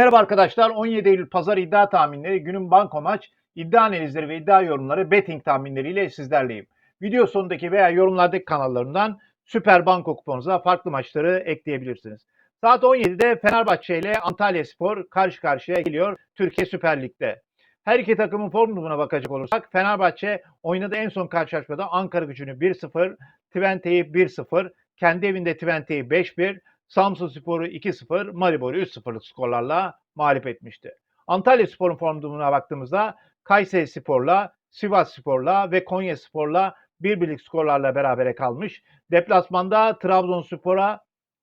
Merhaba arkadaşlar. 17 Eylül Pazar iddia tahminleri, günün banko maç, iddia analizleri ve iddia yorumları betting tahminleriyle sizlerleyim. Video sonundaki veya yorumlardaki kanallarından Süper Banko kuponunuza farklı maçları ekleyebilirsiniz. Saat 17'de Fenerbahçe ile Antalya Spor karşı karşıya geliyor Türkiye Süper Lig'de. Her iki takımın form durumuna bakacak olursak Fenerbahçe oynadığı en son karşılaşmada Ankara gücünü 1-0, Twente'yi 1-0, kendi evinde Twente'yi 5-1, Samsun Spor'u 2-0, Maribor'u 3-0'lık skorlarla mağlup etmişti. Antalya Spor'un form durumuna baktığımızda Kayseri Spor'la, Sivas Spor'la ve Konya Spor'la bir birlik skorlarla berabere kalmış. Deplasmanda Trabzonspor'a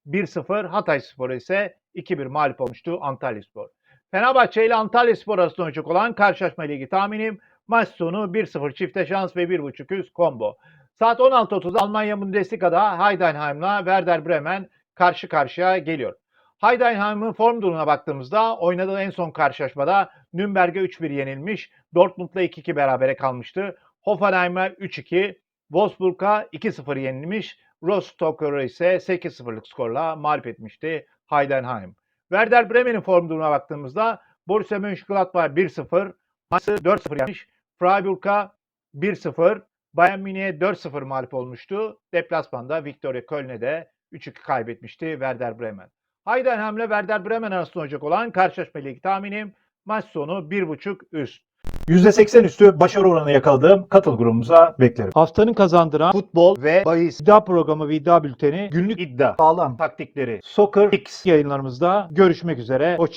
1-0, Hatay Spor'a ise 2-1 mağlup olmuştu Antalya Spor. Fenerbahçe ile Antalya Spor arasında oynayacak olan karşılaşma ilgili tahminim maç sonu 1-0 çifte şans ve 1.5 üst combo. Saat 16.30'da Almanya Bundesliga'da Heidenheim'la Werder Bremen karşı karşıya geliyor. Heidenheim'ın form durumuna baktığımızda oynadığı en son karşılaşmada Nürnberg'e 3-1 yenilmiş, Dortmund'la 2-2 berabere kalmıştı. Hoffenheim'e 3-2, Wolfsburg'a 2-0 yenilmiş, Rostock'u ise 8-0'lık skorla mağlup etmişti Heidenheim. Werder Bremen'in form durumuna baktığımızda Borussia Mönchengladbach 1-0, Mainz'ı 4-0 yenmiş, Freiburg'a 1-0, Bayern Münih'e 4-0 mağlup olmuştu. Deplasmanda Victoria Köln'e de 3-2 kaybetmişti Werder Bremen. Heidenheim'le Werder Bremen arasında olacak olan karşılaşma ile ilgili tahminim maç sonu 1.5 üst. %80 üstü başarı oranı yakaladığım katıl grubumuza beklerim. Haftanın kazandıran futbol ve bahis iddia programı ve iddia bülteni günlük iddia Sağlam. taktikleri Soccer X yayınlarımızda görüşmek üzere. Hoşçakalın.